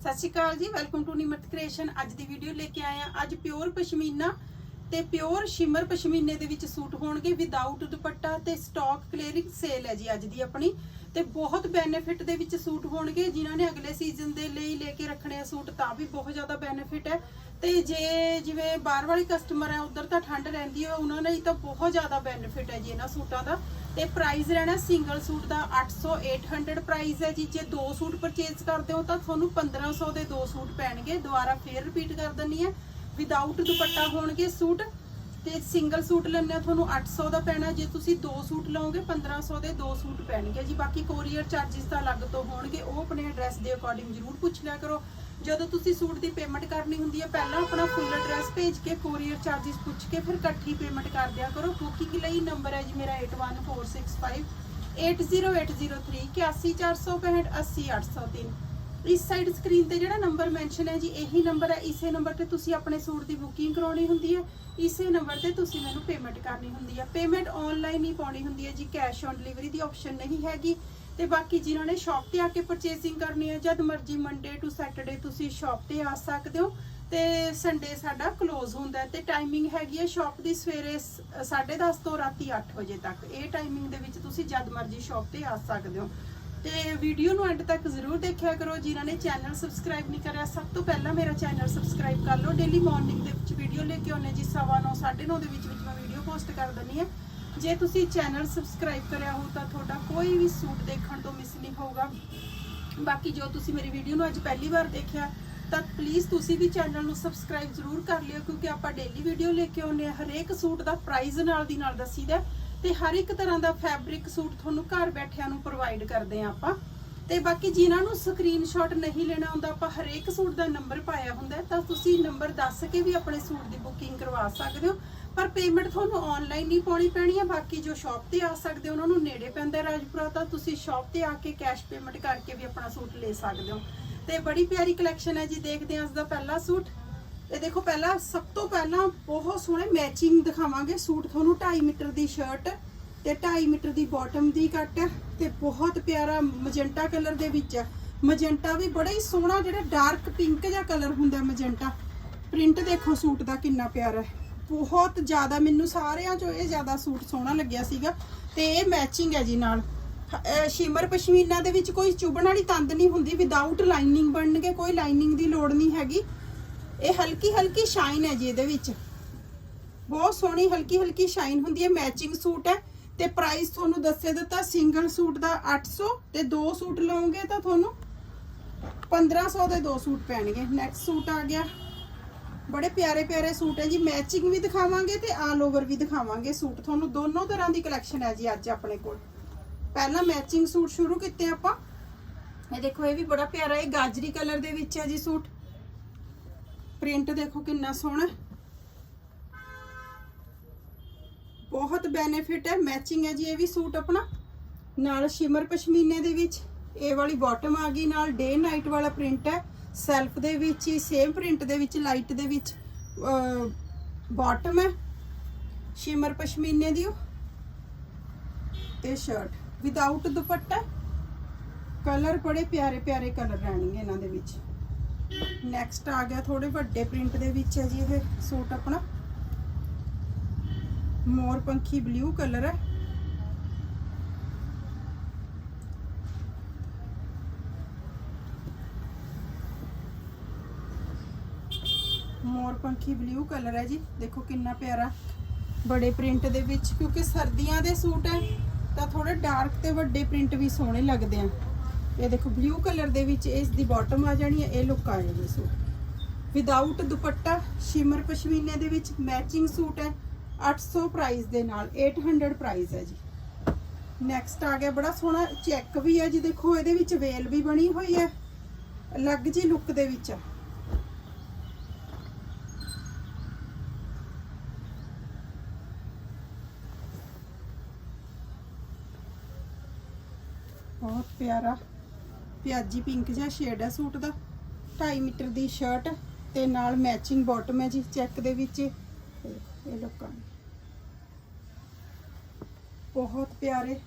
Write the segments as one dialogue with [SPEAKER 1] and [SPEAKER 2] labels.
[SPEAKER 1] ਸਤਿ ਸ਼੍ਰੀ ਅਕਾਲ ਜੀ welcome to Nimrat creation ਅੱਜ ਦੀ ਵੀਡੀਓ ਲੈ ਕੇ ਆਏ ਆ ਅੱਜ ਪਿਓਰ ਪਸ਼ਮੀਨਾ ਤੇ ਪਿਓਰ ਸ਼ਿਮਰ ਪਸ਼ਮੀਨੇ ਦੇ ਵਿੱਚ ਸੂਟ ਹੋਣਗੇ ਵਿਦਆਊਟ ਦੁਪੱਟਾ ਤੇ ਸਟਾਕ ਕਲੀਅਰਿੰਗ ਸੇਲ ਹੈ ਜੀ ਅੱਜ ਦੀ ਆਪਣੀ। ਤੇ ਬਹੁਤ ਬੈਨੀਫਿਟ ਦੇ ਵਿੱਚ ਸੂਟ ਹੋਣਗੇ। ਜਿਨ੍ਹਾਂ ਨੇ ਅਗਲੇ ਸੀਜ਼ਨ ਦੇ ਲਈ ਲੈ ਕੇ ਰੱਖਣੇ ਆ ਸੂਟ, ਤਾਂ ਵੀ ਬਹੁਤ ਜ਼ਿਆਦਾ ਬੈਨੀਫਿਟ ਹੈ। ਤੇ ਜੇ ਜਿਵੇਂ ਬਾਹਰ ਵਾਲੇ ਕਸਟਮਰ ਹੈ, ਉਧਰ ਤਾਂ ਠੰਡ ਰਹਿੰਦੀ ਹੈ, ਉਹਨਾਂ ਲਈ ਤਾਂ ਬਹੁਤ ਜ਼ਿਆਦਾ ਬੈਨੀਫਿਟ ਹੈ ਜੀ ਇਹਨਾਂ ਸੂਟਾਂ ਦਾ। ਤੇ ਪ੍ਰਾਈਸ ਰਹਿਣਾ ਸਿੰਗਲ ਸੂਟ ਦਾ 800 800 ਪ੍ਰਾਈਸ ਹੈ ਜੀ। ਜੇ ਦੋ ਸੂਟ ਪਰਚੇਸ ਕਰਦੇ ਹੋ ਤਾਂ ਤੁਹਾਨੂੰ 1500 ਦੇ ਦੋ ਸੂਟ ਪੈਣਗੇ। ਦੁਬਾਰਾ ਫੇਰ ਰਿਪੀਟ ਕਰ ਦਿੰਨੀ ਹੈ ਵਿਦਆਊਟ ਦੁਪੱਟਾ ਹੋਣਗੇ ਸੂਟ ਤੇ ਸਿੰਗਲ ਸੂਟ ਲੈਣੇ ਤੁਹਾਨੂੰ 800 ਦਾ ਪੈਣਾ। ਜੇ ਤੁਸੀਂ ਦੋ ਸੂਟ ਲਓਗੇ 1500 ਦੇ ਦੋ ਸੂਟ ਪੈਣਗੇ ਜੀ। ਬਾਕੀ ਕੋਰੀਅਰ ਚਾਰजेस ਤਾਂ ਅਲੱਗ ਤੋਂ ਹੋਣਗੇ। ਉਹ ਆਪਣੇ ਐਡਰੈਸ ਦੇ ਅਕੋਰਡਿੰਗ ਜ਼ਰੂਰ ਪੁੱਛ ਲਿਆ ਕਰੋ। ਜਦੋਂ ਤੁਸੀਂ ਸੂਟ ਦੀ ਪੇਮੈਂਟ ਕਰਨੀ ਹੁੰਦੀ ਹੈ, ਪਹਿਲਾਂ ਆਪਣਾ ਫੁੱਲ ਐਡਰੈਸ ਭੇਜ ਕੇ ਕੋਰੀਅਰ ਚਾਰजेस ਪੁੱਛ ਕੇ ਫਿਰ ਇਕੱਠੀ ਪੇਮੈਂਟ ਕਰ ਦਿਆ ਕਰੋ। ਬੁਕਿੰਗ ਲਈ ਨੰਬਰ ਹੈ ਜੀ ਮੇਰਾ 81465 80803 81465 80803 ਇਸ ਸਾਈਡ ਸਕਰੀਨ ਤੇ ਜਿਹੜਾ ਨੰਬਰ ਮੈਂਸ਼ਨ ਹੈ ਜੀ, ਇਹੀ ਨੰਬਰ ਹੈ। ਇਸੇ ਨੰਬਰ ਤੇ ਤੁਸੀਂ ਆਪਣੇ ਸੂਟ ਦੀ ਬੁਕਿੰਗ ਕਰਾਉਣੀ ਹੁੰਦੀ ਹੈ। ਇਸੇ ਨੰਬਰ ਤੇ ਤੁਸੀਂ ਮੈਨੂੰ ਪੇਮੈਂਟ ਕਰਨੀ ਹੁੰਦੀ ਹੈ। ਪੇਮੈਂਟ ਆਨਲਾਈਨ ਹੀ ਪਾਉਣੀ ਹੁੰਦੀ ਹੈ ਜੀ ਕੈਸ਼ ਔਨ ਡਿਲੀਵਰੀ ਦੀ ਆਪਸ਼ਨ ਨਹੀਂ ਹੈਗੀ। ਤੇ ਬਾਕੀ ਜਿਨ੍ਹਾਂ ਨੇ ਸ਼ਾਪ ਤੇ ਆ ਕੇ ਪਰਚੇਸਿੰਗ ਕਰਨੀ ਹੈ, ਜਦ ਮਰਜ਼ੀ ਮੰਡੇ ਟੂ ਸੈਟਰਡੇ ਤੁਸੀਂ ਸ਼ਾਪ ਤੇ ਆ ਸਕਦੇ ਹੋ ਤੇ ਸੰਡੇ ਸਾਡਾ ਕਲੋਜ਼ ਹੁੰਦਾ ਹੈ ਤੇ ਟਾਈਮਿੰਗ ਹੈਗੀ ਹੈ ਸ਼ਾਪ ਦੀ ਸਵੇਰੇ 10:30 ਤੋਂ ਰਾਤੀ 8 ਵਜੇ ਤੱਕ। ਇਹ ਟਾਈਮਿੰਗ ਦੇ ਵਿੱਚ ਤੁਸੀਂ ਜਦ ਮਰਜ਼ੀ ਸ਼ਾਪ ਤੇ ਆ ਸਕਦੇ ਹੋ। ਤੇ ਵੀਡੀਓ ਨੂੰ ਐਂਡ ਤੱਕ ਜ਼ਰੂਰ ਦੇਖਿਆ ਕਰੋ, ਜਿਨ੍ਹਾਂ ਨੇ ਚੈਨਲ ਸਬਸਕ੍ਰਾਈਬ ਨਹੀਂ ਕਰਿਆ, ਸਭ ਤੋਂ ਪਹਿਲਾਂ ਮੇਰਾ ਚੈਨਲ ਸਬਸਕ੍ਰਾਈਬ ਕਰ ਲਓ। ਡੇਲੀ ਮਾਰਨਿੰਗ ਦੇ ਵਿੱਚ ਵੀਡੀਓ ਲੈ ਕੇ ਆਉਂਦੇ ਜੀ 9:30 9:30 ਦੇ ਵਿੱਚ ਵਿੱਚ ਮੈਂ ਵੀਡੀਓ ਪੋਸਟ ਕਰ ਦਿੰਦੀ ਹਾਂ। ਜੇ ਤੁਸੀਂ ਚੈਨਲ ਸਬਸਕ੍ਰਾਈਬ ਕਰਿਆ ਹੋ ਤਾਂ ਤੁਹਾਡਾ ਕੋਈ ਵੀ ਸੂਟ ਦੇਖਣ ਤੋਂ ਮਿਸ ਨਹੀਂ ਹੋਊਗਾ। ਬਾਕੀ ਜੋ ਤੁਸੀਂ ਮੇਰੀ ਵੀਡੀਓ ਨੂੰ ਅੱਜ ਪਹਿਲੀ ਵਾਰ ਦੇਖਿਆ, ਤਾਂ ਪਲੀਜ਼ ਤੁਸੀਂ ਵੀ ਚੈਨਲ ਨੂੰ ਸਬਸਕ੍ਰਾਈਬ ਜ਼ਰੂਰ ਕਰ ਲਿਓ, ਕਿਉਂਕਿ ਆਪਾਂ ਡੇਲੀ ਵੀਡੀਓ ਲੈ ਕੇ ਆਉਂਦੇ ਆ ਹਰੇਕ ਸੂਟ ਦਾ ਪ੍ਰਾਈਸ ਨਾਲ ਦੀ ਨਾਲ ਦੱਸੀਦਾ ਹੈ ਤੇ ਹਰ ਇੱਕ ਤਰ੍ਹਾਂ ਦਾ ਫੈਬਰਿਕ ਸੂਟ ਤੁਹਾਨੂੰ ਘਰ ਬੈਠਿਆਂ ਨੂੰ ਪ੍ਰੋਵਾਈਡ ਕਰਦੇ ਆ ਆਪਾਂ। ਤੇ ਬਾਕੀ ਜਿਨ੍ਹਾਂ ਨੂੰ ਸਕਰੀਨਸ਼ਾਟ ਨਹੀਂ ਲੈਣਾ ਹੁੰਦਾ, ਆਪਾਂ ਹਰੇਕ ਸੂਟ ਦਾ ਨੰਬਰ ਪਾਇਆ ਹੁੰਦਾ ਤਾਂ ਤੁਸੀਂ ਨੰਬਰ ਦੱਸ ਕੇ ਵੀ ਆਪਣੇ ਸੂਟ ਦੀ ਬੁਕਿੰਗ ਕਰਵਾ ਸਕਦੇ ਹੋ। ਪਰ ਪੇਮੈਂਟ ਤੁਹਾਨੂੰ ਆਨਲਾਈਨ ਨਹੀਂ ਪਾਉਣੀ ਪੈਣੀ ਹੈ ਬਾਕੀ ਜੋ ਸ਼ਾਪ ਤੇ ਆ ਸਕਦੇ ਉਹਨਾਂ ਨੂੰ ਨੇੜੇ ਪੈਂਦਾ ਰਾਜਪੁਰਾ ਤਾਂ ਤੁਸੀਂ ਸ਼ਾਪ ਤੇ ਆ ਕੇ ਕੈਸ਼ ਪੇਮੈਂਟ ਕਰਕੇ ਵੀ ਆਪਣਾ ਸੂਟ ਲੈ ਸਕਦੇ ਹੋ। ਤੇ ਬੜੀ ਪਿਆਰੀ ਕਲੈਕਸ਼ਨ ਹੈ ਜੀ, ਦੇਖਦੇ ਹਾਂ ਅੱਜ ਦਾ ਪਹਿਲਾ ਸੂਟ। ਇਹ ਦੇਖੋ ਪਹਿਲਾਂ, ਸਭ ਤੋਂ ਪਹਿਲਾਂ ਬਹੁਤ ਸੋਹਣੇ ਮੈਚਿੰਗ ਦਿਖਾਵਾਂਗੇ ਸੂਟ ਤੁਹਾਨੂੰ 2.5 ਮੀਟਰ ਦੀ ਸ਼ਰਟ ਤੇ 2.5 ਮੀਟਰ ਦੀ ਬਾਟਮ ਦੀ ਕੱਟ ਤੇ ਬਹੁਤ ਪਿਆਰਾ ਮਜੈਂਟਾ ਕਲਰ ਦੇ ਵਿੱਚ ਹੈ। ਮਜੈਂਟਾ ਵੀ ਬੜਾ ਹੀ ਸੋਹਣਾ ਜਿਹੜਾ ਡਾਰਕ ਪਿੰਕ ਜਿਹਾ ਕਲਰ ਹੁੰਦਾ ਮਜੈਂਟਾ ਪ੍ਰਿੰਟ ਦੇਖੋ ਸੂਟ ਦਾ ਕਿੰਨਾ ਪਿਆਰਾ ਹੈ। ਬਹੁਤ ਜ਼ਿਆਦਾ, ਮੈਨੂੰ ਸਾਰਿਆਂ ਚੋਂ ਇਹ ਜ਼ਿਆਦਾ ਸੂਟ ਸੋਹਣਾ ਲੱਗਿਆ ਸੀਗਾ ਤੇ ਇਹ ਮੈਚਿੰਗ ਹੈ ਜੀ ਨਾਲ। ਸ਼ਿਮਰ ਪਸ਼ਮੀਨਾ ਦੇ ਵਿੱਚ ਕੋਈ ਚੁਭਣ ਵਾਲੀ ਤੰਦ ਨਹੀਂ ਹੁੰਦੀ ਵਿਦਆਊਟ ਲਾਈਨਿੰਗ ਬਣਨਗੇ, ਕੋਈ ਲਾਈਨਿੰਗ ਦੀ ਲੋੜ ਨਹੀਂ ਹੈਗੀ। ਇਹ ਹਲਕੀ ਹਲਕੀ ਸ਼ਾਈਨ ਹੈ ਜੀ ਇਹਦੇ ਵਿੱਚ। ਬਹੁਤ ਸੋਹਣੀ ਹਲਕੀ ਹਲਕੀ ਸ਼ਾਈਨ ਹੁੰਦੀ ਹੈ ਮੈਚਿੰਗ ਸੂਟ ਹੈ। ਤੇ ਪ੍ਰਾਈਸ ਤੁਹਾਨੂੰ ਦੱਸੇ ਦਿੱਤਾ ਸਿੰਗਲ ਸੂਟ ਦਾ 800 ਤੇ ਦੋ ਸੂਟ ਲਓਗੇ ਤਾਂ ਤੁਹਾਨੂੰ 1500 ਦੇ ਦੋ ਸੂਟ ਪੈਣਗੇ। ਨੈਕਸਟ ਸੂਟ ਆ ਗਿਆ। ਬੜੇ ਪਿਆਰੇ ਪਿਆਰੇ ਸੂਟ ਹੈ ਜੀ ਮੈਚਿੰਗ ਵੀ ਦਿਖਾਵਾਂਗੇ ਤੇ ਆਲ ਓਵਰ ਵੀ ਦਿਖਾਵਾਂਗੇ ਸੂਟ। ਤੁਹਾਨੂੰ ਦੋਨੋਂ ਤਰ੍ਹਾਂ ਦੀ ਕਲੈਕਸ਼ਨ ਹੈ ਜੀ ਅੱਜ ਆਪਣੇ ਕੋਲ। ਪਹਿਲਾਂ ਮੈਚਿੰਗ ਸੂਟ ਸ਼ੁਰੂ ਕੀਤੇ ਆਪਾਂ। ਇਹ ਦੇਖੋ, ਇਹ ਵੀ ਬੜਾ ਪਿਆਰਾ ਹੈ ਗਾਜਰੀ ਕਲਰ ਦੇ ਵਿੱਚ ਹੈ ਜੀ ਸੂਟ। ਪ੍ਰਿੰਟ ਦੇਖੋ ਕਿੰਨਾ ਸੋਹਣਾ ਬਹੁਤ ਬੈਨੀਫਿਟ ਹੈ ਮੈਚਿੰਗ ਹੈ ਜੀ ਇਹ ਵੀ ਸੂਟ ਆਪਣਾ। ਨਾਲ ਸ਼ਿਮਰ ਪਸ਼ਮੀਨੇ ਦੇ ਵਿੱਚ। ਇਹ ਵਾਲੀ ਬਾਟਮ ਆ ਗਈ, ਨਾਲ ਡੇ ਨਾਈਟ ਵਾਲਾ ਪ੍ਰਿੰਟ ਹੈ। ਸੈਲਫ ਦੇ ਵਿੱਚ ਹੀ ਸੇਮ ਪ੍ਰਿੰਟ ਦੇ ਵਿੱਚ ਲਾਈਟ ਦੇ ਵਿੱਚ ਬਾਟਮ ਹੈ। ਸ਼ਿਮਰ ਪਸ਼ਮੀਨੇ ਦੀ ਉਹ। ਤੇ ਸ਼ਰਟ ਵਿਦਆਊਟ ਦੁਪੱਟਾ। ਕਲਰ ਬੜੇ ਪਿਆਰੇ ਪਿਆਰੇ ਕਲਰ ਰਹਿਣਗੇ ਇਹਨਾਂ ਦੇ ਵਿੱਚ। ਨੈਕਸਟ ਆ ਗਿਆ ਥੋੜੇ ਵੱਡੇ ਪ੍ਰਿੰਟ ਦੇ ਵਿੱਚ ਹੈ ਜੀ ਇਹ ਸੂਟ ਆਪਣਾ। ਮੋਰ ਪੰਖੀ ਬਲੂ ਕਲਰ ਹੈ। ਮੋਰ ਪੰਖੀ ਬਲੂ ਕਲਰ ਹੈ ਜੀ। ਦੇਖੋ ਕਿੰਨਾ ਪਿਆਰਾ। ਬੜੇ ਪ੍ਰਿੰਟ ਦੇ ਵਿੱਚ, ਕਿਉਂਕਿ ਸਰਦੀਆਂ ਦੇ ਸੂਟ ਹੈ, ਤਾਂ ਥੋੜੇ ਡਾਰਕ ਤੇ ਵੱਡੇ ਪ੍ਰਿੰਟ ਵੀ ਸੋਹਣੇ ਲੱਗਦੇ ਆ। ਇਹ ਦੇਖੋ ਬਲੂ ਕਲਰ ਦੇ ਵਿੱਚ ਇਸ ਦੀ ਬਾਟਮ ਆ ਜਾਣੀ ਹੈ, ਇਹ ਲੁੱਕ ਆ ਜਾਣੀ ਸੂਟ। ਵਿਦਆਊਟ ਦੁਪੱਟਾ ਸ਼ਿਮਰ ਪਸ਼ਮੀਨੇ ਦੇ ਵਿੱਚ ਮੈਚਿੰਗ ਸੂਟ ਹੈ 800 ਪ੍ਰਾਈਸ ਦੇ ਨਾਲ 800 ਪ੍ਰਾਈਸ ਹੈ ਜੀ। ਨੈਕਸਟ ਆ ਗਿਆ, ਬੜਾ ਸੋਹਣਾ ਚੈੱਕ ਵੀ ਹੈ ਜੀ, ਦੇਖੋ ਇਹਦੇ ਵਿੱਚ ਵੇਲ ਵੀ ਬਣੀ ਹੋਈ ਹੈ, ਅਲੱਗ ਜੀ ਲੁੱਕ ਦੇ ਵਿੱਚ। ਹੈ ਬਹੁਤ ਪਿਆਰਾ। ਪਿਆਜੀ ਪਿੰਕ ਜਿਹਾ ਸ਼ੇਡ ਹੈ ਸੂਟ ਦਾ। 2.5 ਮੀਟਰ ਦੀ ਸ਼ਰਟ ਤੇ ਨਾਲ ਮੈਚਿੰਗ ਬਾਟਮ ਹੈ ਜੀ ਚੈੱਕ ਦੇ ਵਿੱਚ। ਇਹ ਲੋਕਾਂ ਨੇ ਬਹੁਤ ਪਿਆਰੇ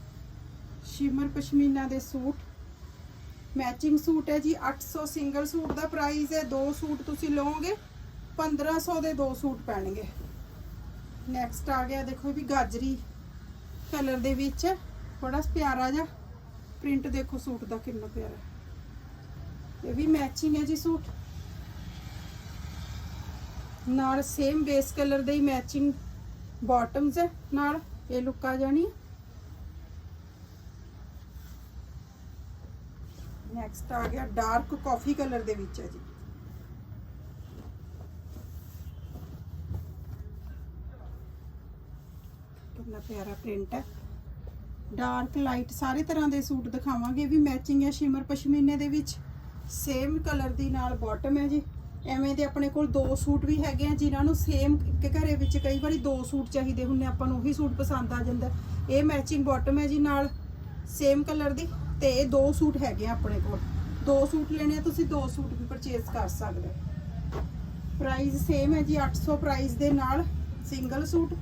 [SPEAKER 1] ਸ਼ਿਮਰ ਪਸ਼ਮੀਨਾ ਦੇ ਸੂਟ। ਮੈਚਿੰਗ ਸੂਟ ਹੈ ਜੀ 800 ਸਿੰਗਲ ਸੂਟ ਦਾ ਪ੍ਰਾਈਸ ਹੈ। ਦੋ ਸੂਟ ਤੁਸੀਂ ਲਓਗੇ 1500 ਦੇ ਦੋ ਸੂਟ ਪੈਣਗੇ। ਨੈਕਸਟ ਆ ਗਿਆ, ਦੇਖੋ ਵੀ ਗਾਜਰੀ ਕਲਰ ਦੇ ਵਿੱਚ। ਬੜਾ ਪਿਆਰਾ ਜਿਹਾ। ਪ੍ਰਿੰਟ ਦੇਖੋ ਸੂਟ ਦਾ ਕਿੰਨਾ ਪਿਆਰਾ ਇਹ ਵੀ ਮੈਚਿੰਗ ਹੈ ਜੀ ਸੂਟ ਨਾਲ ਸੇਮ ਬੇਸ ਕਲਰ ਦੇ ਹੀ ਮੈਚਿੰਗ ਬਾਟਮਸ ਹੈ ਨਾਲ ਇਹ ਲੁੱਕ ਆ ਜਾਣੀ ਨੈਕਸਟ ਆ ਗਿਆ ਡਾਰਕ ਕਾਫੀ ਕਲਰ ਦੇ ਵਿੱਚ ਹੈ ਜੀ ਕਿੰਨਾ ਪਿਆਰਾ ਪ੍ਰਿੰਟ ਹੈ ਡਾਰਕ ਲਾਈਟ ਸਾਰੇ ਤਰ੍ਹਾਂ ਦੇ ਸੂਟ ਦਿਖਾਵਾਂਗੇ ਵੀ ਮੈਚਿੰਗ ਹੈ ਸ਼ਿਮਰ ਪਸ਼ਮੀਨੇ ਦੇ ਵਿੱਚ। ਸੇਮ ਕਲਰ ਦੀ ਨਾਲ ਬਾਟਮ ਹੈ ਜੀ। ਐਵੇਂ ਦੇ ਆਪਣੇ ਕੋਲ ਦੋ ਸੂਟ ਵੀ ਹੈਗੇ ਆ, ਜਿਨ੍ਹਾਂ ਨੂੰ ਸੇਮ ਇੱਕ ਘਰੇ ਵਿੱਚ ਕਈ ਵਾਰੀ ਦੋ ਸੂਟ ਚਾਹੀਦੇ ਹੁੰਦੇ ਆਪਾਂ ਨੂੰ ਉਹੀ ਸੂਟ ਪਸੰਦ ਆ ਜਾਂਦਾ। ਇਹ ਮੈਚਿੰਗ ਬਾਟਮ ਹੈ ਜੀ ਨਾਲ ਸੇਮ ਕਲਰ ਦੀ, ਤੇ ਇਹ ਦੋ ਸੂਟ ਹੈਗੇ ਆ ਆਪਣੇ ਕੋਲ। ਦੋ ਸੂਟ ਲੈਣੇ ਆ, ਤੁਸੀਂ ਦੋ ਸੂਟ ਵੀ ਪਰਚੇਸ ਕਰ ਸਕਦੇ ਹੋ। ਪ੍ਰਾਈਸ ਸੇਮ ਹੈ ਜੀ 800 ਪ੍ਰਾਈਸ ਦੇ ਨਾਲ ਸਿੰਗਲ ਸੂਟ।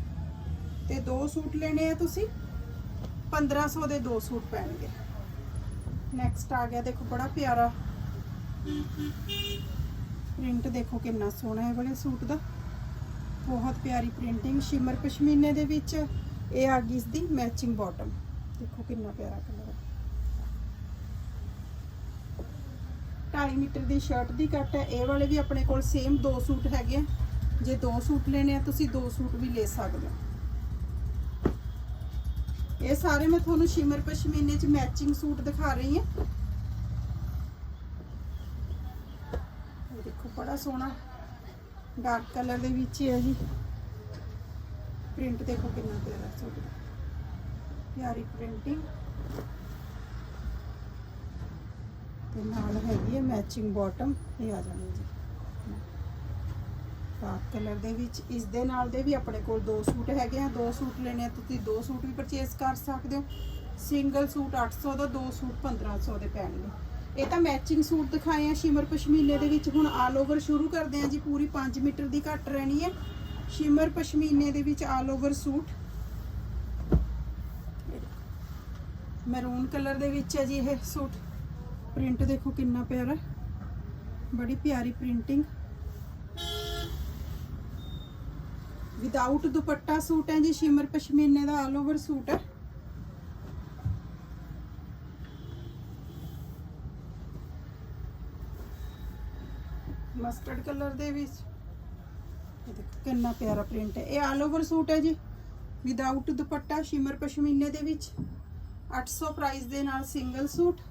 [SPEAKER 1] ਤੇ ਦੋ ਸੂਟ ਲੈਣੇ ਆ ਤੁਸੀਂ। 1500 ਦੇ ਦੋ ਸੂਟ ਪੈਣਗੇ। ਨੈਕਸਟ ਆ ਗਿਆ, ਦੇਖੋ ਬੜਾ ਪਿਆਰਾ। ਪ੍ਰਿੰਟ ਦੇਖੋ ਕਿੰਨਾ ਸੋਹਣਾ ਹੈ ਵਾਲੇ ਸੂਟ ਦਾ। ਬਹੁਤ ਪਿਆਰੀ ਪ੍ਰਿੰਟਿੰਗ ਸ਼ਿਮਰ ਪਸ਼ਮੀਨੇ ਦੇ ਵਿੱਚ। ਇਹ ਆ ਗਈ ਇਸ ਦੀ ਮੈਚਿੰਗ ਬਾਟਮ ਦੇਖੋ ਕਿੰਨਾ ਪਿਆਰਾ ਕਲਰ ਹੈ। 2.5 ਮੀਟਰ ਦੀ ਸ਼ਰਟ ਦੀ ਕੱਟ ਹੈ। ਇਹ ਵਾਲੇ ਵੀ ਆਪਣੇ ਕੋਲ ਸੇਮ ਦੋ ਸੂਟ ਹੈਗੇ ਆ। ਜੇ ਦੋ ਸੂਟ ਲੈਣੇ ਆ, ਤੁਸੀਂ ਦੋ ਸੂਟ ਵੀ ਲੈ ਸਕਦੇ ਹੋ। ਇਹ ਸਾਰੇ ਮੈਂ ਤੁਹਾਨੂੰ ਸ਼ਿਮਰ ਪਸ਼ਮੀਨੇ ਚ ਮੈਚਿੰਗ ਸੂਟ ਦਿਖਾ ਰਹੀ ਹਾਂ। ਇਹ ਦੇਖੋ, ਬੜਾ ਸੋਹਣਾ ਡਾਰਕ ਕਲਰ ਦੇ ਵਿੱਚ ਹੈ ਜੀ। ਪ੍ਰਿੰਟ ਦੇਖੋ ਕਿੰਨਾ ਪਿਆਰਾ ਸੂਟ ਦਾ ਪਿਆਰੀ ਪ੍ਰਿੰਟਿੰਗ ਤੇ ਨਾਲ ਹੈਗੀ ਹੈ ਮੈਚਿੰਗ ਬਾਟਮ ਇਹ ਆ ਜਾਣੀ ਜੀ। ਪਾਕ ਕਲਰ ਦੇ ਵਿੱਚ, ਇਸ ਦੇ ਨਾਲ ਦੇ ਵੀ ਆਪਣੇ ਕੋਲ ਦੋ ਸੂਟ ਹੈਗੇ ਆ। ਦੋ ਸੂਟ ਲੈਣੇ ਆ, ਤੁਸੀਂ ਦੋ ਸੂਟ ਵੀ ਪਰਚੇਸ ਕਰ ਸਕਦੇ ਹੋ। ਸਿੰਗਲ ਸੂਟ 800 ਦਾ, ਦੋ ਸੂਟ 1500 ਦੇ ਪੈਣਗੇ ਇਹ ਤਾਂ ਮੈਚਿੰਗ ਸੂਟ ਦਿਖਾਏ ਆ ਸ਼ਿਮਰ ਪਸ਼ਮੀਨੇ ਦੇ ਵਿੱਚ। ਹੁਣ ਆਲ ਓਵਰ ਸ਼ੁਰੂ ਕਰਦੇ ਆ ਜੀ, ਪੂਰੀ 5 ਮੀਟਰ ਦੀ ਘੱਟ ਰਹਿਣੀ ਹੈ ਸ਼ਿਮਰ ਪਸ਼ਮੀਨੇ ਦੇ ਵਿੱਚ all over suit. Maroon colour ਦੇ ਵਿੱਚ ਹੈ ਜੀ ਇਹ ਸੂਟ। ਪ੍ਰਿੰਟ ਦੇਖੋ ਕਿੰਨਾ ਪਿਆਰਾ। ਬੜੀ ਪਿਆਰੀ ਪ੍ਰਿੰਟਿੰਗ ਵਿਦਆਊਟ ਦੁਪੱਟਾ ਸੂਟ ਹੈ ਜੀ ਸ਼ਿਮਰ ਪਸ਼ਮੀਨੇ ਦਾ ਆਲ ਓਵਰ ਸੂਟ ਹੈ ਮਸਟਰਡ ਕਲਰ ਦੇ ਵਿੱਚ ਇਹ ਦੇਖੋ ਕਿੰਨਾ ਪਿਆਰਾ ਪ੍ਰਿੰਟ ਹੈ ਇਹ ਆਲ ਓਵਰ ਸੂਟ ਹੈ ਜੀ ਵਿਦਆਊਟ ਦੁਪੱਟਾ ਸ਼ਿਮਰ ਪਸ਼ਮੀਨੇ ਦੇ ਵਿੱਚ 800 ਪ੍ਰਾਈਸ ਦੇ ਨਾਲ ਸਿੰਗਲ ਸੂਟ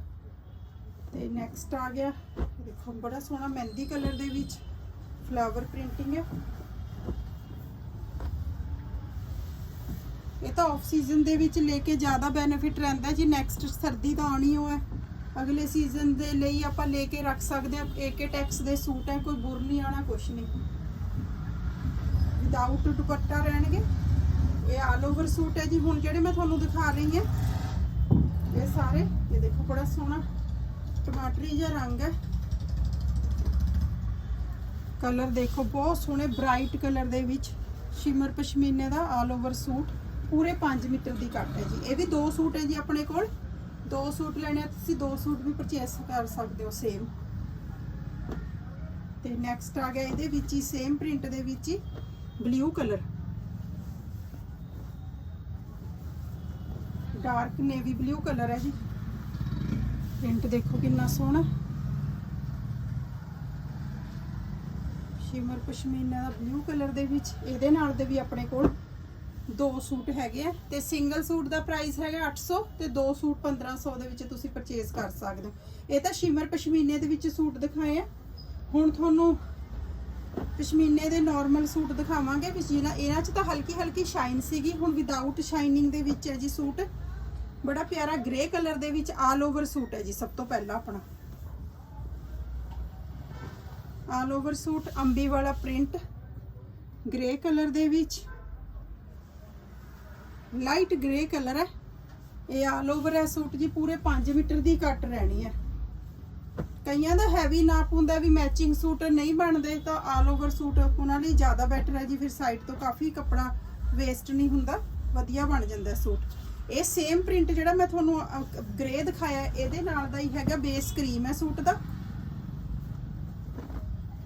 [SPEAKER 1] ਤੇ ਨੈਕਸਟ ਆ ਗਿਆ ਇਹ ਦੇਖੋ ਬੜਾ ਸੋਹਣਾ ਮਹਿੰਦੀ ਕਲਰ ਦੇ ਵਿੱਚ ਫਲਾਵਰ ਪ੍ਰਿੰਟਿੰਗ ਹੈ ਇਹ ਤਾਂ ਆਫ ਸੀਜ਼ਨ ਦੇ ਵਿੱਚ ਲੈ ਕੇ ਜ਼ਿਆਦਾ ਬੈਨੀਫਿਟ ਰਹਿੰਦਾ ਜੀ ਨੈਕਸਟ ਸਰਦੀ ਤਾਂ ਆਉਣੀ ਹੋ ਹੈ। ਅਗਲੇ ਸੀਜ਼ਨ ਦੇ ਲਈ ਆਪਾਂ ਲੈ ਕੇ ਰੱਖ ਸਕਦੇ ਹਾਂ ਏਕੇ ਟੈਕਸ ਦੇ ਸੂਟ ਹੈ, ਕੋਈ ਬੁਰ ਨਹੀਂ ਆਣਾ ਕੁਛ ਨਹੀਂ। ਵਿਦਆਊਟ ਦੁਪੱਟਾ ਰਹਿਣਗੇ। ਇਹ ਆਲ ਓਵਰ ਸੂਟ ਹੈ ਜੀ, ਹੁਣ ਜਿਹੜੇ ਮੈਂ ਤੁਹਾਨੂੰ ਦਿਖਾ ਰਹੀ ਹਾਂ, ਇਹ ਸਾਰੇ, ਇਹ ਦੇਖੋ ਬੜਾ ਸੋਹਣਾ ਟਮਾਟਰੀ ਜਿਹਾ ਰੰਗ ਹੈ। ਕਲਰ ਦੇਖੋ, ਬਹੁਤ ਸੋਹਣੇ ਬ੍ਰਾਈਟ ਕਲਰ ਦੇ ਵਿੱਚ ਸ਼ਿਮਰ ਪਸ਼ਮੀਨੇ ਦਾ ਆਲ ਓਵਰ ਸੂਟ ਪੂਰੇ 5 ਮੀਟਰ ਦੀ ਕੱਟ ਹੈ ਜੀ। ਇਹ ਵੀ ਦੋ ਸੂਟ ਹੈ ਜੀ ਆਪਣੇ ਕੋਲ। ਦੋ ਸੂਟ ਲੈਣੇ ਆ, ਤੁਸੀਂ ਦੋ ਸੂਟ ਵੀ ਪਰਚੇਸ ਕਰ ਸਕਦੇ ਹੋ ਸੇਮ ਤੇ ਨੈਕਸਟ ਆ ਗਿਆ ਇਹਦੇ ਵਿੱਚ ਹੀ ਸੇਮ ਪ੍ਰਿੰਟ ਦੇ ਵਿੱਚ ਹੀ blue colour dark navy blue colour ਹੈ ਜੀ। ਪ੍ਰਿੰਟ ਦੇਖੋ ਕਿੰਨਾ ਸੋਹਣਾ। ਸ਼ਿਮਰ ਪਸ਼ਮੀਨਾ ਦਾ ਬਲੂ ਕਲਰ ਦੇ ਵਿੱਚ, ਇਹਦੇ ਨਾਲ ਦੇ ਵੀ ਆਪਣੇ ਕੋਲ। ਦੋ ਸੂਟ ਹੈਗੇ ਆ ਤੇ ਸਿੰਗਲ ਸੂਟ ਦਾ ਪ੍ਰਾਈਸ ਹੈਗਾ 800 ਤੇ ਦੋ ਸੂਟ 1500 ਦੇ ਵਿੱਚ ਤੁਸੀਂ ਪਰਚੇਸ ਕਰ ਸਕਦੇ ਹੋ। ਇਹ ਤਾਂ ਸ਼ਿਮਰ ਪਸ਼ਮੀਨੇ ਦੇ ਵਿੱਚ ਸੂਟ ਦਿਖਾਏ ਆ। ਹੁਣ ਤੁਹਾਨੂੰ ਪਸ਼ਮੀਨੇ ਦੇ ਨਾਰਮਲ ਸੂਟ ਦਿਖਾਵਾਂਗੇ ਵੀ ਜਿਹਨਾਂ ਇਹਨਾਂ 'ਚ ਤਾਂ ਹਲਕੀ ਹਲਕੀ ਸ਼ਾਈਨ ਸੀਗੀ, ਹੁਣ ਵਿਦਆਊਟ ਸ਼ਾਈਨਿੰਗ ਦੇ ਵਿੱਚ ਹੈ ਜੀ ਸੂਟ। ਬੜਾ ਪਿਆਰਾ ਗ੍ਰੇ ਕਲਰ ਦੇ ਵਿੱਚ ਆਲ ਓਵਰ ਸੂਟ ਹੈ ਜੀ, ਸਭ ਤੋਂ ਪਹਿਲਾਂ ਆਪਣਾ। ਆਲ ਓਵਰ ਸੂਟ, ਅੰਬੀ ਵਾਲਾ ਪ੍ਰਿੰਟ ਗ੍ਰੇ ਕਲਰ ਦੇ ਵਿੱਚ। ਲਾਈਟ ਗ੍ਰੇ ਕਲਰ ਹੈ। ਇਹ ਆਲ ਓਵਰ ਹੈ ਸੂਟ ਜੀ, ਪੂਰੇ 5 ਮੀਟਰ ਦੀ ਕੱਟ ਰਹਿਣੀ ਹੈ। ਕਈਆਂ ਦਾ ਹੈਵੀ ਨਾਪ ਹੁੰਦਾ ਵੀ ਮੈਚਿੰਗ ਸੂਟ ਨਹੀਂ ਬਣਦੇ, ਤਾਂ ਆਲ ਓਵਰ ਸੂਟ ਉਹਨਾਂ ਲਈ ਜ਼ਿਆਦਾ ਬੈਟਰ ਹੈ ਜੀ, ਫਿਰ ਸਾਈਡ ਤੋਂ ਕਾਫੀ ਕੱਪੜਾ ਵੇਸਟ ਨਹੀਂ ਹੁੰਦਾ, ਵਧੀਆ ਬਣ ਜਾਂਦਾ ਸੂਟ। ਇਹ ਸੇਮ ਪ੍ਰਿੰਟ ਜਿਹੜਾ ਮੈਂ ਤੁਹਾਨੂੰ ਗ੍ਰੇ ਦਿਖਾਇਆ, ਇਹਦੇ ਨਾਲ ਦਾ ਹੀ ਹੈਗਾ ਬੇਸ ਕਰੀਮ ਹੈ ਸੂਟ ਦਾ।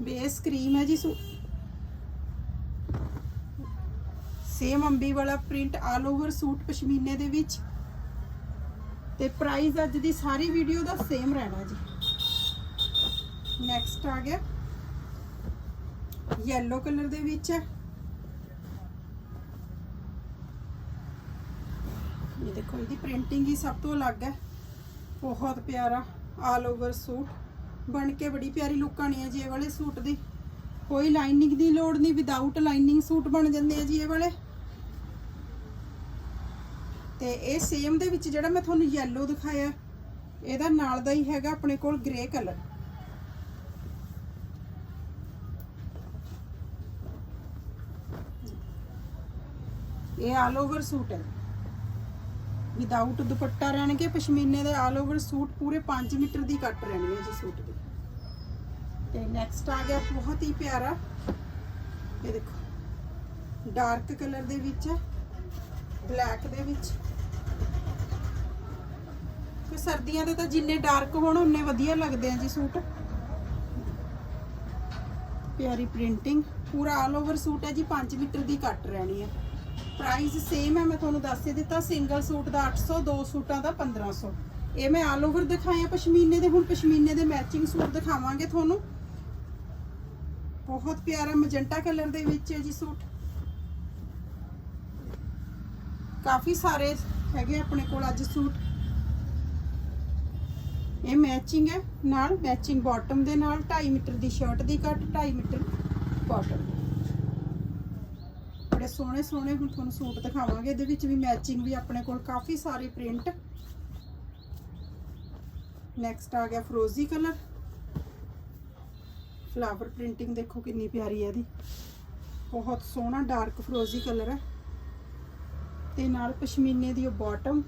[SPEAKER 1] ਬੇਸ ਕਰੀਮ ਹੈ ਜੀ ਸੂਟ ਸੇਮ ਅੰਬੀ ਵਾਲਾ ਪ੍ਰਿੰਟ ਆਲ ਓਵਰ ਸੂਟ ਪਸ਼ਮੀਨੇ ਦੇ ਵਿੱਚ। ਤੇ ਪ੍ਰਾਈਸ ਅੱਜ ਦੀ ਸਾਰੀ ਵੀਡੀਓ ਦਾ ਸੇਮ ਰਹਿਣਾ ਜੀ। ਨੈਕਸਟ ਆ ਗਿਆ। ਯੈਲੋ ਕਲਰ ਦੇ ਵਿੱਚ ਹੈ। ਇਹ ਦੇਖੋ, ਇਹਦੀ ਪ੍ਰਿੰਟਿੰਗ ਹੀ ਸਭ ਤੋਂ ਅਲੱਗ ਹੈ। ਬਹੁਤ ਪਿਆਰਾ ਆਲ ਓਵਰ ਸੂਟ। ਬਣ ਕੇ ਬੜੀ ਪਿਆਰੀ ਲੁੱਕ ਆਣੀ ਹੈ ਜੀ ਇਹ ਵਾਲੇ ਸੂਟ ਦੀ। ਕੋਈ ਲਾਈਨਿੰਗ ਦੀ ਲੋੜ ਨਹੀਂ ਵਿਦਆਊਟ ਲਾਈਨਿੰਗ ਸੂਟ ਬਣ ਜਾਂਦੇ ਆ ਜੀ ਇਹ ਵਾਲੇ। ਤੇ ਇਹ ਸੇਮ ਦੇ ਵਿੱਚ ਜਿਹੜਾ ਮੈਂ ਤੁਹਾਨੂੰ ਯੈਲੋ ਦਿਖਾਇਆ, ਇਹਦਾ ਨਾਲ ਦਾ ਹੀ ਹੈਗਾ ਆਪਣੇ ਕੋਲ ਗ੍ਰੇ ਕਲਰ ਇਹ ਆਲ ਓਵਰ ਸੂਟ ਹੈ। ਵਿਦਆਊਟ ਦੁਪੱਟਾ ਰਹਿਣਗੇ, ਪਸ਼ਮੀਨੇ ਦੇ ਆਲ ਓਵਰ ਸੂਟ ਪੂਰੇ 5 ਮੀਟਰ ਦੀ ਕੱਟ ਰਹਿਣੀ ਹੈ ਜੀ ਸੂਟ ਦੀ। ਤੇ ਨੈਕਸਟ ਆ ਗਿਆ ਬਹੁਤ ਹੀ ਪਿਆਰਾ। ਇਹ ਦੇਖੋ ਡਾਰਕ ਕਲਰ ਦੇ ਵਿੱਚ ਹੈ ਬਲੈਕ ਦੇ ਵਿੱਚ। ਤੇ ਸਰਦੀਆਂ ਦੇ ਤਾਂ ਜਿੰਨੇ ਡਾਰਕ ਹੋਣ, ਉਨੇ ਵਧੀਆ ਲੱਗਦੇ ਆ ਜੀ ਸੂਟ। ਪਿਆਰੀ ਪ੍ਰਿੰਟਿੰਗ ਪੂਰਾ ਆਲ ਓਵਰ ਸੂਟ ਹੈ ਜੀ 5 ਮੀਟਰ ਦੀ ਕੱਟ ਰਹਿਣੀ ਹੈ। ਪ੍ਰਾਈਸ ਸੇਮ ਹੈ, ਮੈਂ ਤੁਹਾਨੂੰ ਦੱਸ ਦਿੱਤਾ ਸਿੰਗਲ ਸੂਟ ਦਾ 800 ਦੋ ਸੂਟਾਂ ਦਾ 1500 ਇਹ ਮੈਂ ਆਲ ਓਵਰ ਦਿਖਾਇਆ ਪਸ਼ਮੀਨੇ ਦੇ, ਹੁਣ ਪਸ਼ਮੀਨੇ ਦੇ ਮੈਚਿੰਗ ਸੂਟ ਦਿਖਾਵਾਂਗੇ ਤੁਹਾਨੂੰ। ਬਹੁਤ ਪਿਆਰਾ ਮਜੰਟਾ ਕਲਰ ਦੇ ਵਿੱਚ ਹੈ ਜੀ ਸੂਟ। ਕਾਫੀ ਸਾਰੇ ਹੈਗੇ ਆਪਣੇ ਕੋਲ ਅੱਜ ਸੂਟ। ਇਹ ਮੈਚਿੰਗ ਹੈ, ਨਾਲ ਮੈਚਿੰਗ ਬਾਟਮ ਦੇ ਨਾਲ 2.5 ਮੀਟਰ ਦੀ ਸ਼ਰਟ ਦੀ ਕੱਟ 2.5 ਮੀਟਰ ਬਾਟਮ ਬੜੇ ਸੋਹਣੇ ਸੋਹਣੇ ਹੁਣ ਤੁਹਾਨੂੰ ਸੂਟ ਦਿਖਾਵਾਂਗੇ, ਇਹਦੇ ਵਿੱਚ ਵੀ ਮੈਚਿੰਗ ਵੀ ਆਪਣੇ ਕੋਲ ਕਾਫੀ ਸਾਰੇ ਪ੍ਰਿੰਟ ਨੈਕਸਟ ਆ ਗਿਆ ਫਰੋਜ਼ੀ ਕਲਰ ਫਲਾਵਰ ਪ੍ਰਿੰਟਿੰਗ ਦੇਖੋ ਕਿੰਨੀ ਪਿਆਰੀ ਹੈ ਇਹਦੀ। ਬਹੁਤ ਸੋਹਣਾ ਡਾਰਕ ਫਰੋਜ਼ੀ ਕਲਰ ਹੈ। ਤੇ ਨਾਲ ਪਸ਼ਮੀਨੇ ਦੀ ਉਹ ਬਾਟਮ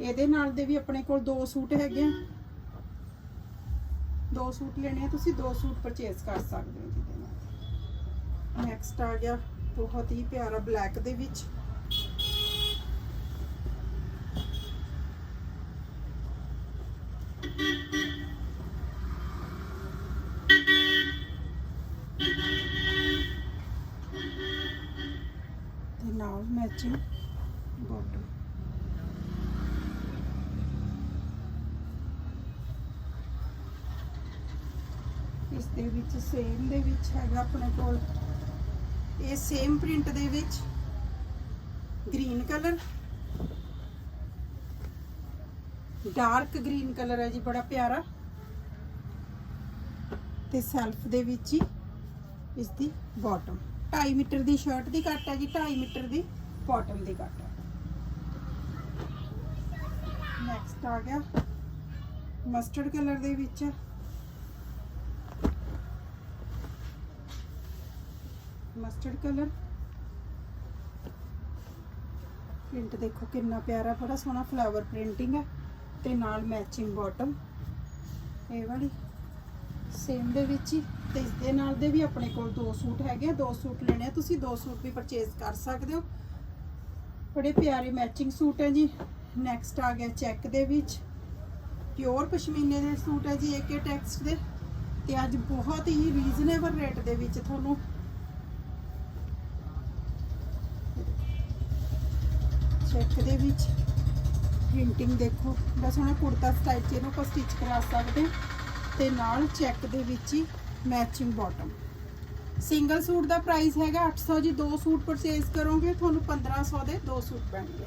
[SPEAKER 1] ਇਹਦੇ ਨਾਲ ਦੇ ਵੀ ਆਪਣੇ ਕੋਲ ਦੋ ਸੂਟ ਹੈਗੇ ਆ। ਦੋ ਸੂਟ ਲੈਣੇ ਆ, ਤੁਸੀਂ ਦੋ ਸੂਟ ਪਰਚੇਸ ਕਰ ਸਕਦੇ ਹੋ ਜਿਹਦੇ ਨਾਲ। ਨੈਕਸਟ ਆ ਗਿਆ ਬਹੁਤ ਹੀ ਪਿਆਰਾ ਬਲੈਕ ਦੇ ਵਿੱਚ ਤੇ ਨਾਲ ਮੈਚਿੰਗ ਬਾਟਮ ਇਸ ਦੇ ਵਿੱਚ, ਸੇਮ ਦੇ ਵਿੱਚ ਹੈਗਾ ਆਪਣੇ ਕੋਲ। ਇਹ ਸੇਮ ਪ੍ਰਿੰਟ ਦੇ ਵਿੱਚ green colour dark green colour ਹੈ ਜੀ, ਬੜਾ ਪਿਆਰਾ। ਤੇ ਸੈਲਫ ਦੇ ਵਿੱਚ ਹੀ ਇਸ ਦੀ ਬਾਟਮ 2.5 ਮੀਟਰ ਦੀ ਸ਼ਰਟ ਦੀ ਕੱਟ ਹੈ ਜੀ 2.5 ਮੀਟਰ ਦੀ ਬਾਟਮ ਦੀ ਕੱਟ ਹੈ। ਨੈਕਸਟ ਆ ਗਿਆ। ਮਸਟਰਡ ਕਲਰ ਦੇ ਵਿੱਚ ਮਸਟਰਡ ਕਲਰ ਪ੍ਰਿੰਟ ਦੇਖੋ ਕਿੰਨਾ ਪਿਆਰਾ, ਬੜਾ ਸੋਹਣਾ ਫਲਾਵਰ ਪ੍ਰਿੰਟਿੰਗ ਹੈ ਤੇ ਨਾਲ ਮੈਚਿੰਗ ਬਾਟਮ ਇਹ ਵਾਲੀ। ਸੇਮ ਦੇ ਵਿੱਚ ਹੀ ਤੇ ਇਸ ਦੇ ਨਾਲ ਦੇ ਵੀ ਆਪਣੇ ਕੋਲ ਦੋ ਸੂਟ ਹੈਗੇ ਆ। ਦੋ ਸੂਟ ਲੈਣੇ ਆ। ਤੁਸੀਂ ਦੋ ਸੂਟ ਵੀ ਪਰਚੇਸ ਕਰ ਸਕਦੇ ਹੋ। ਬੜੇ ਪਿਆਰੇ ਮੈਚਿੰਗ ਸੂਟ ਹੈ ਜੀ। ਨੈਕਸਟ ਆ ਗਿਆ ਚੈੱਕ ਦੇ ਵਿੱਚ। ਪਿਓਰ ਪਸ਼ਮੀਨੇ ਦੇ ਸੂਟ ਹੈ ਜੀ ਏਕੇ ਟੈਕਸਟ ਦੇ। ਤੇ ਅੱਜ ਬਹੁਤ ਹੀ ਰੀਜ਼ਨੇਬਲ ਰੇਟ ਦੇ ਵਿੱਚ ਤੁਹਾਨੂੰ ਚੈੱਕ ਦੇ ਵਿੱਚ। ਪ੍ਰਿੰਟਿੰਗ ਦੇਖੋ। ਬਸ ਹੁਣ ਕੁੜਤਾ ਸਟਾਈਲ ਚ ਇਹਨੂੰ ਆਪਾਂ ਸਟਿਚ ਕਰਾ ਸਕਦੇ ਹਾਂ। ਤੇ ਨਾਲ ਚੈੱਕ ਦੇ ਵਿੱਚ ਹੀ ਮੈਚਿੰਗ ਬਾਟਮ ਸਿੰਗਲ ਸੂਟ ਦਾ ਪ੍ਰਾਈਸ ਹੈਗਾ 800 ਜੀ, ਦੋ ਸੂਟ ਪਰਚੇਸ ਕਰੋਗੇ, ਤੁਹਾਨੂੰ 1500 ਦੇ ਦੋ ਸੂਟ ਪੈਣਗੇ।